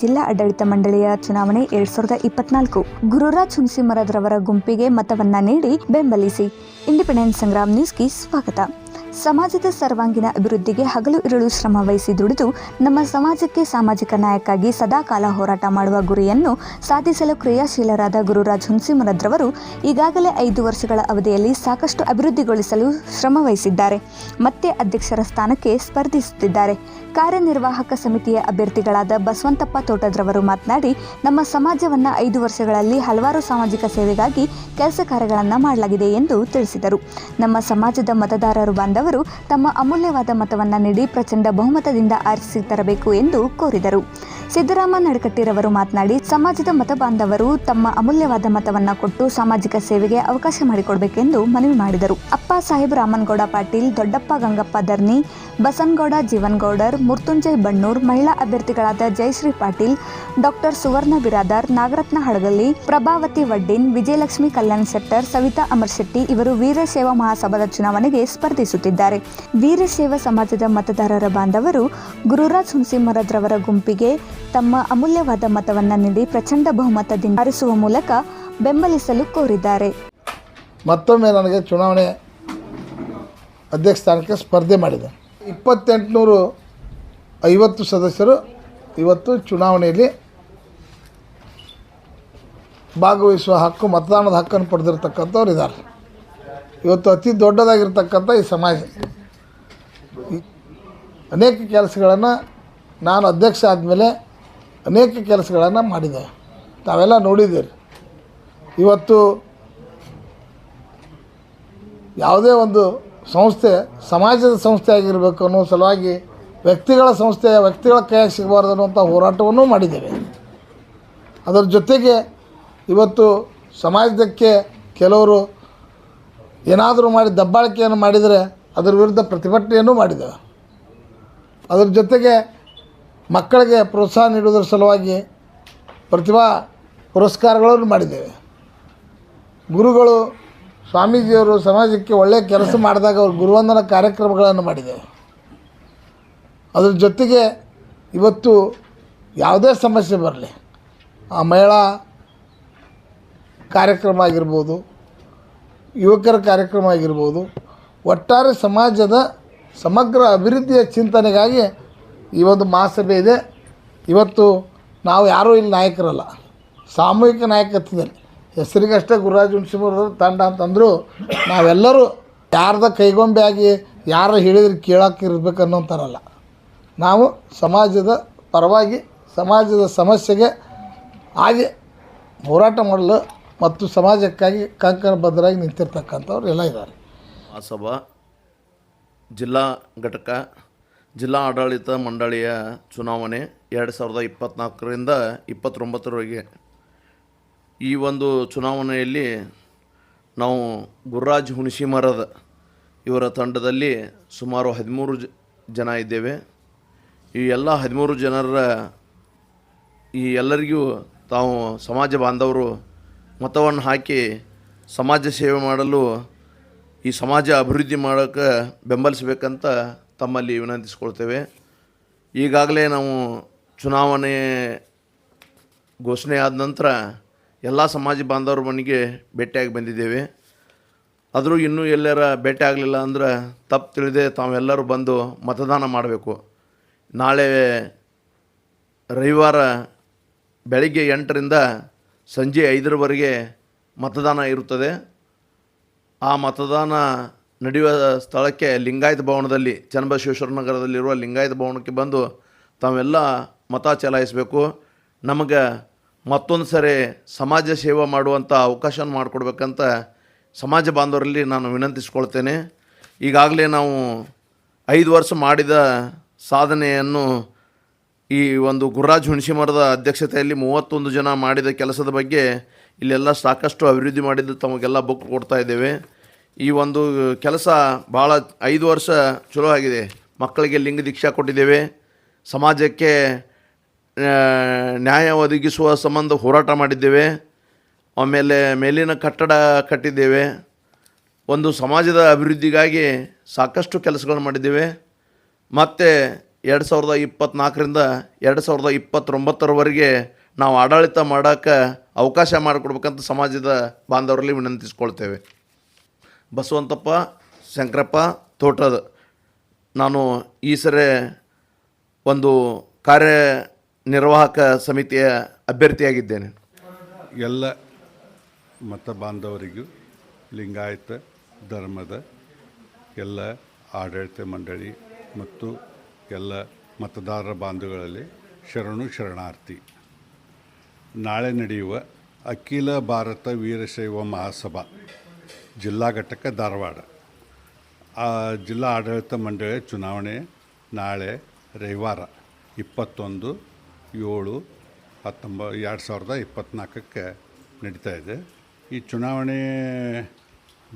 ಜಿಲ್ಲಾ ಆಡಳಿತ ಮಂಡಳಿಯ ಚುನಾವಣೆ ಎರಡ್ ಸಾವಿರದ ಇಪ್ಪತ್ನಾಲ್ಕು. ಗುರುರಾಜ್ ಹುಣಸಿಮರದ್ರವರ ಗುಂಪಿಗೆ ಮತವನ್ನ ನೀಡಿ ಬೆಂಬಲಿಸಿ. ಇಂಡಿಪೆಂಡೆನ್ಸ್ ಸಂಗ್ರಾಮ್ ನ್ಯೂಸ್ಗೆ ಸ್ವಾಗತ. ಸಮಾಜದ ಸರ್ವಾಂಗೀಣ ಅಭಿವೃದ್ಧಿಗೆ ಹಗಲು ಇರುಳು ಶ್ರಮ ವಹಿಸಿ ದುಡಿದು ನಮ್ಮ ಸಮಾಜಕ್ಕೆ ಸಾಮಾಜಿಕ ನ್ಯಾಯಕ್ಕಾಗಿ ಸದಾಕಾಲ ಹೋರಾಟ ಮಾಡುವ ಗುರಿಯನ್ನು ಸಾಧಿಸಲು ಕ್ರಿಯಾಶೀಲರಾದ ಗುರುರಾಜ್ ಹುಣಸಿಮರದ್ರವರು ಈಗಾಗಲೇ ಐದು ವರ್ಷಗಳ ಅವಧಿಯಲ್ಲಿ ಸಾಕಷ್ಟು ಅಭಿವೃದ್ಧಿಗೊಳಿಸಲು ಶ್ರಮ ವಹಿಸಿದ್ದಾರೆ. ಮತ್ತೆ ಅಧ್ಯಕ್ಷರ ಸ್ಥಾನಕ್ಕೆ ಸ್ಪರ್ಧಿಸುತ್ತಿದ್ದಾರೆ. ಕಾರ್ಯನಿರ್ವಾಹಕ ಸಮಿತಿಯ ಅಭ್ಯರ್ಥಿಗಳಾದ ಬಸವಂತಪ್ಪ ತೋಟದ್ರವರು ಮಾತನಾಡಿ, ನಮ್ಮ ಸಮಾಜವನ್ನು ಐದು ವರ್ಷಗಳಲ್ಲಿ ಹಲವಾರು ಸಾಮಾಜಿಕ ಸೇವೆಗಾಗಿ ಕೆಲಸ ಕಾರ್ಯಗಳನ್ನು ಮಾಡಲಾಗಿದೆ ಎಂದು ತಿಳಿಸಿದರು. ನಮ್ಮ ಸಮಾಜದ ಮತದಾರರು, ಬಾಂಧವರು ತಮ್ಮ ಅಮೂಲ್ಯವಾದ ಮತವನ್ನು ನೀಡಿ ಪ್ರಚಂಡ ಬಹುಮತದಿಂದ ಆರಿಸಿ ತರಬೇಕು ಎಂದು ಕೋರಿದರು. ಸಿದ್ದರಾಮ ನಡಕಟ್ಟಿರವರು ಮಾತನಾಡಿ, ಸಮಾಜದ ಮತ ಬಾಂಧವರು ತಮ್ಮ ಅಮೂಲ್ಯವಾದ ಮತವನ್ನ ಕೊಟ್ಟು ಸಾಮಾಜಿಕ ಸೇವೆಗೆ ಅವಕಾಶ ಮಾಡಿಕೊಡಬೇಕೆಂದು ಮನವಿ ಮಾಡಿದರು. ಅಪ್ಪ ಸಾಹೇಬ್ ರಾಮನ್ಗೌಡ ಪಾಟೀಲ್, ದೊಡ್ಡಪ್ಪ ಗಂಗಪ್ಪ ದರ್ನಿ ಬಸನಗೌಡ ಜೀವನ್ಗೌಡರ್ ಮೃತ್ಯುಂಜಯ್ ಬಣ್ಣೂರ್, ಮಹಿಳಾ ಅಭ್ಯರ್ಥಿಗಳಾದ ಜಯಶ್ರೀ ಪಾಟೀಲ್, ಡಾಕ್ಟರ್ ಸುವರ್ಣ ಬಿರಾದಾರ್, ನಾಗರತ್ನ ಹಡಗಲ್ಲಿ ಪ್ರಭಾವತಿ ವಡ್ಡಿನ್, ವಿಜಯಲಕ್ಷ್ಮಿ ಕಲ್ಯಾಣ್ ಶೆಟ್ಟರ್ ಸವಿತಾ ಅಮರ್ ಶೆಟ್ಟಿ ಇವರು ವೀರಶೈವ ಮಹಾಸಭಾದ ಚುನಾವಣೆಗೆ ಸ್ಪರ್ಧಿಸುತ್ತಿದ್ದಾರೆ. ವೀರಶೈವ ಸಮಾಜದ ಮತದಾರರ ಬಾಂಧವರು ಗುರುರಾಜ್ ಹುಣಸಿಮರದ್ರವರ ಗುಂಪಿಗೆ ತಮ್ಮ ಅಮೂಲ್ಯವಾದ ಮತವನ್ನು ನೀಡಿ ಪ್ರಚಂಡ ಬಹುಮತದಿಂದ ಆರಿಸುವ ಮೂಲಕ ಬೆಂಬಲಿಸಲು ಕೋರಿದ್ದಾರೆ. ಮತ್ತೊಮ್ಮೆ ನನಗೆ ಚುನಾವಣೆ ಅಧ್ಯಕ್ಷ ಸ್ಥಾನಕ್ಕೆ ಸ್ಪರ್ಧೆ ಮಾಡಿದೆ. ಇಪ್ಪತ್ತೆಂಟುನೂರು ಐವತ್ತು ಸದಸ್ಯರು ಇವತ್ತು ಚುನಾವಣೆಯಲ್ಲಿ ಭಾಗವಹಿಸುವ ಹಕ್ಕು, ಮತದಾನದ ಹಕ್ಕನ್ನು ಪಡೆದಿರ್ತಕ್ಕಂಥವ್ರು ಇದ್ದಾರೆ. ಇವತ್ತು ಅತಿ ದೊಡ್ಡದಾಗಿರ್ತಕ್ಕಂಥ ಈ ಸಮಾಜ. ಅನೇಕ ಕೆಲಸಗಳನ್ನು ನಾನು ಅಧ್ಯಕ್ಷ ಆದಮೇಲೆ ಅನೇಕ ಕೆಲಸಗಳನ್ನು ಮಾಡಿದೆ. ತಾವೆಲ್ಲ ನೋಡಿದ್ದೀರಿ. ಇವತ್ತು ಯಾವುದೇ ಒಂದು ಸಂಸ್ಥೆ, ಸಮಾಜದ ಸಂಸ್ಥೆ ಆಗಿರಬೇಕು ಅನ್ನೋ ಸಲುವಾಗಿ ವ್ಯಕ್ತಿಗಳ ಸಂಸ್ಥೆ, ವ್ಯಕ್ತಿಗಳ ಕೈಯಾಗಿ ಸಿಗಬಾರ್ದು ಅನ್ನುವಂಥ ಹೋರಾಟವನ್ನು ಮಾಡಿದ್ದೇವೆ. ಅದರ ಜೊತೆಗೆ ಇವತ್ತು ಸಮಾಜಕ್ಕೆ ಕೆಲವರು ಏನಾದರೂ ಮಾಡಿ ದಬ್ಬಾಳಿಕೆಯನ್ನು ಮಾಡಿದರೆ ಅದರ ವಿರುದ್ಧ ಪ್ರತಿಭಟನೆಯನ್ನು ಮಾಡಿದ್ದೇವೆ. ಅದರ ಜೊತೆಗೆ ಮಕ್ಕಳಿಗೆ ಪ್ರೋತ್ಸಾಹ ನೀಡುವುದರ ಸಲುವಾಗಿ ಪ್ರತಿಭಾ ಪುರಸ್ಕಾರಗಳನ್ನು ಮಾಡಿದ್ದೇವೆ. ಗುರುಗಳು ಸ್ವಾಮೀಜಿಯವರು ಸಮಾಜಕ್ಕೆ ಒಳ್ಳೆಯ ಕೆಲಸ ಮಾಡಿದಾಗ ಅವ್ರು ಗುರುವಂದನ ಕಾರ್ಯಕ್ರಮಗಳನ್ನು ಮಾಡಿದ್ದೇವೆ. ಅದ್ರ ಜೊತೆಗೆ ಇವತ್ತು ಯಾವುದೇ ಸಮಸ್ಯೆ ಬರಲಿ, ಆ ಮಹಿಳಾ ಕಾರ್ಯಕ್ರಮ ಆಗಿರ್ಬೋದು, ಯುವಕರ ಕಾರ್ಯಕ್ರಮ ಆಗಿರ್ಬೋದು, ಒಟ್ಟಾರೆ ಸಮಾಜದ ಸಮಗ್ರ ಅಭಿವೃದ್ಧಿಯ ಚಿಂತನೆಗಾಗಿ ಈ ಒಂದು ಮಹಾಸಭೆ ಇದೆ. ಇವತ್ತು ನಾವು ಯಾರೂ ಇಲ್ಲಿ ನಾಯಕರಲ್ಲ. ಸಾಮೂಹಿಕ ನಾಯಕತ್ವದಲ್ಲಿ ಹೆಸರಿಗಷ್ಟೇ ಗುರುರಾಜ್ ಹುಣಸಿಮೂರ್ದವ್ರ ತಂಡ ಅಂತಂದರೂ ನಾವೆಲ್ಲರೂ ಯಾರ್ದ ಕೈಗೊಂಬೆ ಆಗಿ ಯಾರು ಹೇಳಿದ್ರೆ ಕೇಳೋಕೆ ಇರ್ಬೇಕು ಅನ್ನೋಂಥರಲ್ಲ ನಾವು ಸಮಾಜದ ಪರವಾಗಿ, ಸಮಾಜದ ಸಮಸ್ಯೆಗೆ ಆಗಿ ಹೋರಾಟ ಮಾಡಲು ಮತ್ತು ಸಮಾಜಕ್ಕಾಗಿ ಕಂಕಣಬದ್ಧರಾಗಿ ನಿಂತಿರ್ತಕ್ಕಂಥವ್ರು ಎಲ್ಲ ಇದ್ದಾರೆ. ಮಹಾಸಭಾ ಜಿಲ್ಲಾ ಘಟಕ ಜಿಲ್ಲಾ ಆಡಳಿತ ಮಂಡಳಿಯ ಚುನಾವಣೆ ಎರಡು ಸಾವಿರದ ಇಪ್ಪತ್ತ್ನಾಲ್ಕರಿಂದ ಇಪ್ಪತ್ತೊಂಬತ್ತರವರೆಗೆ. ಈ ಒಂದು ಚುನಾವಣೆಯಲ್ಲಿ ನಾವು ಗುರುರಾಜ್ ಹುಣಸಿಮರದ ಇವರ ತಂಡದಲ್ಲಿ ಸುಮಾರು ಹದಿಮೂರು ಜನ ಇದ್ದೇವೆ. ಈ ಎಲ್ಲ ಹದಿಮೂರು ಜನರ ಈ ಎಲ್ಲರಿಗೂ ತಾವು ಸಮಾಜ ಬಾಂಧವರು ಮತವನ್ನು ಹಾಕಿ ಸಮಾಜ ಸೇವೆ ಮಾಡಲು ಈ ಸಮಾಜ ಅಭಿವೃದ್ಧಿ ಮಾಡೋಕ್ಕೆ ಬೆಂಬಲಿಸಬೇಕಂತ ತಮ್ಮಲ್ಲಿ ವಿನಂತಿಸ್ಕೊಳ್ತೇವೆ. ಈಗಾಗಲೇ ನಾವು ಚುನಾವಣೆ ಘೋಷಣೆ ಆದ ನಂತರ ಎಲ್ಲ ಸಮಾಜ ಬಾಂಧವರ ಮನೆಗೆ ಭೇಟಿಯಾಗಿ ಬಂದಿದ್ದೇವೆ. ಆದರೂ ಇನ್ನೂ ಎಲ್ಲರ ಭೇಟಿ ಆಗಲಿಲ್ಲ ಅಂದ್ರೆ ತಪ್ಪು ತಿಳಿದೆ ತಾವೆಲ್ಲರೂ ಬಂದು ಮತದಾನ ಮಾಡಬೇಕು. ನಾಳೆ ರವಿವಾರ ಬೆಳಗ್ಗೆ ಎಂಟರಿಂದ ಸಂಜೆ ಐದರವರೆಗೆ ಮತದಾನ ಇರುತ್ತದೆ. ಆ ಮತದಾನ ನಡೆಯುವ ಸ್ಥಳಕ್ಕೆ ಲಿಂಗಾಯತ ಭವನದಲ್ಲಿ ಚನ್ನಬಸವೇಶ್ವರ ನಗರದಲ್ಲಿರುವ ಲಿಂಗಾಯತ ಭವನಕ್ಕೆ ಬಂದು ತಾವೆಲ್ಲ ಮತ ಚಲಾಯಿಸಬೇಕು. ನಮಗೆ ಮತ್ತೊಂದು ಸರಿ ಸಮಾಜ ಸೇವೆ ಮಾಡುವಂಥ ಅವಕಾಶ ಮಾಡಿಕೊಡ್ಬೇಕಂತ ಸಮಾಜ ಬಾಂಧವರಲ್ಲಿ ನಾನು ವಿನಂತಿಸ್ಕೊಳ್ತೇನೆ. ಈಗಾಗಲೇ ನಾವು ಐದು ವರ್ಷ ಮಾಡಿದ ಸಾಧನೆಯನ್ನು ಈ ಒಂದು ಗುರುರಾಜ್ ಹುಣಸಿಮರದ ಅಧ್ಯಕ್ಷತೆಯಲ್ಲಿ ಮೂವತ್ತೊಂದು ಜನ ಮಾಡಿದ ಕೆಲಸದ ಬಗ್ಗೆ ಇಲ್ಲೆಲ್ಲ ಸಾಕಷ್ಟು ಅಭಿವೃದ್ಧಿ ಮಾಡಿದ್ದು ತಮಗೆಲ್ಲ ಬುಕ್ ಕೊಡ್ತಾ ಇದ್ದೇವೆ. ಈ ಒಂದು ಕೆಲಸ ಭಾಳ ಐದು ವರ್ಷ ಚಲೋ ಆಗಿದೆ. ಮಕ್ಕಳಿಗೆ ಲಿಂಗ ದೀಕ್ಷಾ ಕೊಟ್ಟಿದ್ದೇವೆ. ಸಮಾಜಕ್ಕೆ ನ್ಯಾಯ ಒದಗಿಸುವ ಸಂಬಂಧ ಹೋರಾಟ ಮಾಡಿದ್ದೇವೆ. ಆಮೇಲೆ ಮೇಲಿನ ಕಟ್ಟಡ ಕಟ್ಟಿದ್ದೇವೆ. ಒಂದು ಸಮಾಜದ ಅಭಿವೃದ್ಧಿಗಾಗಿ ಸಾಕಷ್ಟು ಕೆಲಸಗಳನ್ನು ಮಾಡಿದ್ದೇವೆ. ಮತ್ತು ಎರಡು ಸಾವಿರದ ಇಪ್ಪತ್ತ್ನಾಲ್ಕರಿಂದ ಎರಡು ಸಾವಿರದ ಇಪ್ಪತ್ತೊಂಬತ್ತರವರೆಗೆ ನಾವು ಆಡಳಿತ ಮಾಡೋಕ್ಕೆ ಅವಕಾಶ ಮಾಡಿಕೊಡ್ಬೇಕಂತ ಸಮಾಜದ ಬಾಂಧವರಲ್ಲಿ ವಿನಂತಿಸ್ಕೊಳ್ತೇವೆ. ಬಸವಂತಪ್ಪ, ಶಂಕರಪ್ಪ, ತೋಟದ. ನಾನು ಈ ಸರಿ ಒಂದು ಕಾರ್ಯನಿರ್ವಾಹಕ ಸಮಿತಿಯ ಅಭ್ಯರ್ಥಿಯಾಗಿದ್ದೇನೆ. ಎಲ್ಲ ಮತ ಬಾಂಧವರಿಗೂ, ಲಿಂಗಾಯತ, ಧರ್ಮದ ಎಲ್ಲ ಆಡಳಿತ ಮಂಡಳಿ ಮತ್ತು ಎಲ್ಲ ಮತದಾರರ ಬಾಂಧವಗಳಲ್ಲಿ ಶರಣು ಶರಣಾರ್ಥಿ. ನಾಳೆ ನಡೆಯುವ ಅಖಿಲ ಭಾರತ ವೀರಶೈವ ಮಹಾಸಭಾ. ಜಿಲ್ಲಾ ಘಟಕ ಧಾರವಾಡ. ಆ ಜಿಲ್ಲಾ ಆಡಳಿತ ಮಂಡಳಿ ಚುನಾವಣೆ ನಾಳೆ ರವಿವಾರ ಇಪ್ಪತ್ತೊಂದು, ಏಳು, ಹತ್ತೊಂಬ, ಎರಡು ಸಾವಿರದ ಇಪ್ಪತ್ತ್ನಾಲ್ಕಕ್ಕೆ ನಡೀತಾ ಇದೆ. ಈ ಚುನಾವಣೆ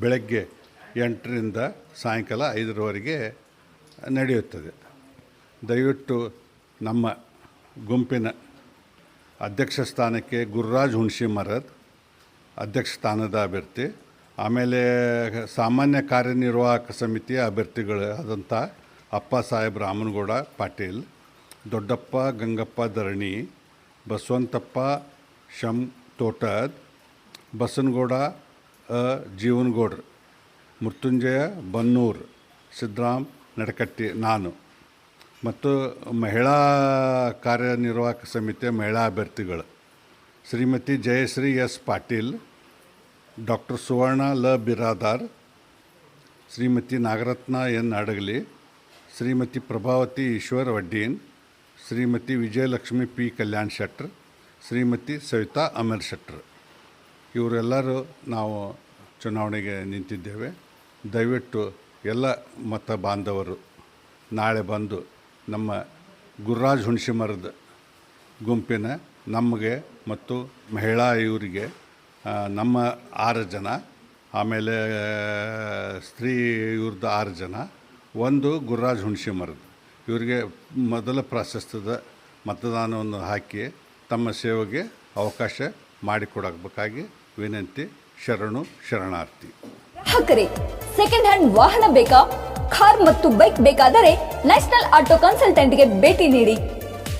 ಬೆಳಗ್ಗೆ ಎಂಟರಿಂದ ಸಾಯಂಕಾಲ ಐದರವರೆಗೆ ನಡೆಯುತ್ತದೆ. ದಯವಿಟ್ಟು ನಮ್ಮ ಗುಂಪಿನ ಅಧ್ಯಕ್ಷ ಸ್ಥಾನಕ್ಕೆ ಗುರುರಾಜ್ ಹುಣಸಿ ಮರದ್ ಅಧ್ಯಕ್ಷ ಸ್ಥಾನದ ಅಭ್ಯರ್ಥಿ ಆಮೇಲೆ ಸಾಮಾನ್ಯ ಕಾರ್ಯನಿರ್ವಾಹಕ ಸಮಿತಿಯ ಅಭ್ಯರ್ಥಿಗಳು ಆದಂಥ ಅಪ್ಪ ಸಾಹೇಬ್ ರಾಮನಗೌಡ, ಪಾಟೀಲ್, ದೊಡ್ಡಪ್ಪ ಗಂಗಪ್ಪ ಧರಣಿ, ಬಸವಂತಪ್ಪ ಶಂ ತೋಟದ್, ಬಸನಗೌಡ ಜೀವನಗೌಡ್ರು, ಮೃತ್ಯುಂಜಯ ಬನ್ನೂರ್, ಸಿದ್ದರಾಮ್ ನಡಕಟ್ಟಿ ನಾನು. ಮತ್ತು ಮಹಿಳಾ ಕಾರ್ಯನಿರ್ವಾಹಕ ಸಮಿತಿಯ ಮಹಿಳಾ ಅಭ್ಯರ್ಥಿಗಳು Shrimati Jayashree S Patil doctor Suvarna L Biradar, Shrimati Nagaratna N Adagali, Shrimati Prabhavati Ishwar Waddin, Shrimati Vijayalakshmi P Kalyan Shettar, Shrimati Savita Amar ಶೆಟ್ರ್. ಇವರೆಲ್ಲರೂ ನಾವು ಚುನಾವಣೆಗೆ ನಿಂತಿದ್ದೇವೆ. ದಯವಿಟ್ಟು ಎಲ್ಲ ಮತ ಬಾಂಧವರು, ನಾಳೆ ಬಂದು ನಮ್ಮ ಗುರುರಾಜ್ ಹುಣಸಿಮರದ ಗುಂಪಿನ ನಮಗೆ ಮತ್ತು ಮಹಿಳಾ ಇವರಿಗೆ ನಮ್ಮ ಆರು ಜನ, ಆಮೇಲೆ ಸ್ತ್ರೀ ಇವ್ರದ್ದು ಆರು ಜನ, ಒಂದು ಗುರುರಾಜ್ ಹುಣಸಿಮರದ್ದು. ಮರದ ಇವರಿಗೆ ಮೊದಲ ಪ್ರಾಶಸ್ತ್ಯದ ಮತದಾನವನ್ನು ಹಾಕಿ ತಮ್ಮ ಸೇವೆಗೆ ಅವಕಾಶ ಮಾಡಿಕೊಡಬೇಕಾಗಿ ವಿನಂತಿ, ಶರಣು, ಶರಣಾರ್ಥಿ. ಗ್ರಾಹಕರೇ ಸೆಕೆಂಡ್ ಹ್ಯಾಂಡ್ ವಾಹನ ಬೇಕಾ? ಕಾರ್ ಮತ್ತು ಬೈಕ್ ಬೇಕಾದರೆ ನ್ಯಾಷನಲ್ ಆಟೋ ಕನ್ಸಲ್ಟೆಂಟ್ಗೆ ಭೇಟಿ ನೀಡಿ.